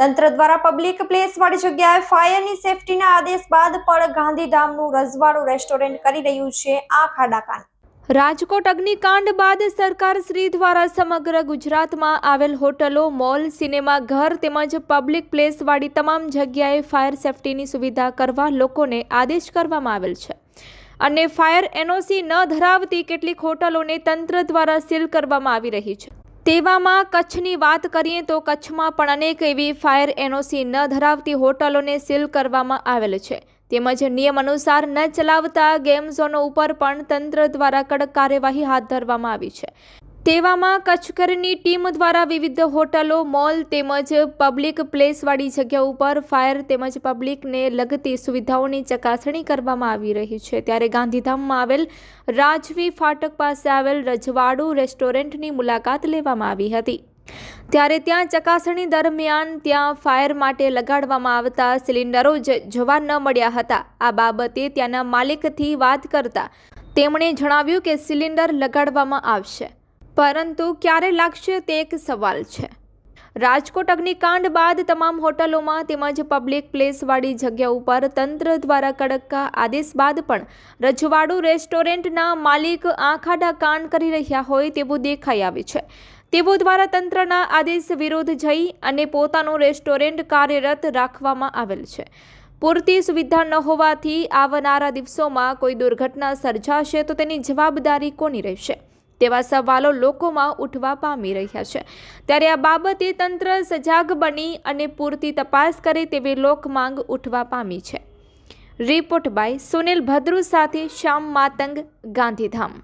તંત્ર દ્વારા public place વાળી જગ્યાએ ફાયરની સેફટીના આદેશ બાદ પણ ગાંધીધામનું રજવાડું રેસ્ટોરન્ટ કરી રહ્યું છે આ ખાડાકાંડ. રાજકોટ અગ્નિકાંડ બાદ સરકાર શ્રી દ્વારા સમગ્ર ગુજરાતમાં આવેલ હોટલો, મોલ, સિનેમા ઘર તેમજ પબ્લિક પ્લેસવાળી તમામ જગ્યાએ ફાયર સેફટીની સુવિધા કરવા લોકોને આદેશ કરવામાં આવેલ છે. અને ફાયર એનઓસી ન ધરાવતી કેટલીક હોટલોને તંત્ર દ્વારા સીલ કરવામાં આવી રહી છે. તેવામાં કચ્છની વાત કરીએ તો કચ્છમાં પણ અનેક એવી ફાયર એનઓસી ન ધરાવતી હોટલોને સીલ કરવામાં આવેલ છે. તેમજ નિયમ અનુસાર ન ચલાવતા ગેમ ઝોનો ઉપર પણ તંત્ર દ્વારા કડક કાર્યવાહી હાથ ધરવામાં આવી છે. તેવામાં કચ્છકરની ટીમ દ્વારા વિવિધ હોટલો, મોલ તેમજ પબ્લિક પ્લેસવાળી જગ્યા ઉપર ફાયર તેમજ પબ્લિકને લગતી સુવિધાઓની ચકાસણી કરવામાં આવી રહી છે. ત્યારે ગાંધીધામમાં આવેલ રાજવી ફાટક પાસે આવેલ રજવાડુ રેસ્ટોરન્ટની મુલાકાત લેવામાં આવી હતી. ત્યારે ત્યાં ચકાસણી દરમિયાન ત્યાં ફાયર માટે લગાડવામાં આવતા સિલિન્ડરો જોવા ન મળ્યા હતા. આ બાબતે ત્યાંના માલિકથી વાત કરતા તેમણે જણાવ્યું કે સિલિન્ડર લગાડવામાં આવશે. પરંતુ ક્યારે લાગશે તે એક સવાલ છે. રાજકોટ અગ્નિકાંડ બાદ તમામ હોટલોમાં તેમજ પબ્લિક પ્લેસવાળી જગ્યા ઉપર તંત્ર દ્વારા કડક આદેશ બાદ પણ રજવાડું રેસ્ટોરન્ટના માલિક આંખાડા કાંડ કરી રહ્યા હોય તેવું દેખાઈ આવે છે. તેઓ દ્વારા તંત્રના આદેશ વિરુદ્ધ જઈ અને પોતાનું રેસ્ટોરન્ટ કાર્યરત રાખવામાં આવેલ છે. પૂરતી સુવિધા ન હોવાથી આવનારા દિવસોમાં કોઈ દુર્ઘટના સર્જાશે તો તેની જવાબદારી કોની રહેશે? તેવા સવાલો લોકોમાં ઉઠવા પામી રહ્યા છે. ત્યારે આ બાબતે તંત્ર સજાગ બની અને પૂરતી તપાસ કરે તેવી લોકમાંગ ઉઠવા પામી છે. રિપોર્ટ બાય સુનિલ ભદ્રુ સાથે શ્યામ માતંગ ગાંધીધામ.